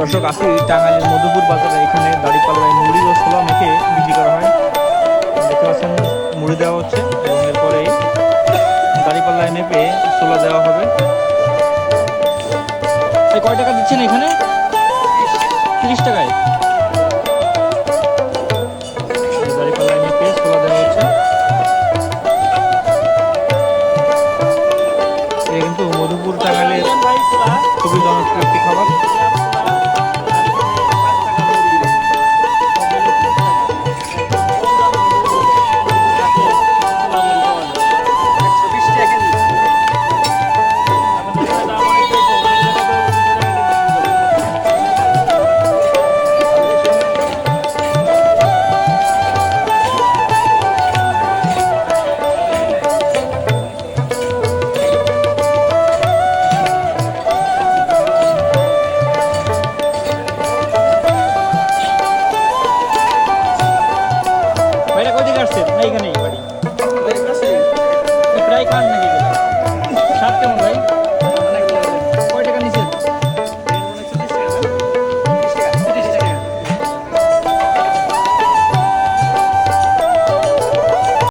দর্শক আসি টাঙ্গাইলের মধুপুর বাজারে এখানে দাড়িপাল্লায় মুড়ি ও ছোলা মেখে বিক্রি করা হয়। দেখতে পাচ্ছেন, মুড়ি দেওয়া হচ্ছে। এবং এরপরে দাড়িপাল্লায় মেপে ছোলা দেওয়া হবে। কয় টাকা দিচ্ছেন এখানে? তিরিশ টাকায়। দেওয়া হচ্ছে। কিন্তু মধুপুর টাঙ্গাইলের খুবই এখানেই বাড়ি। প্রায় খান নাকি? সাত কেমন ভাই?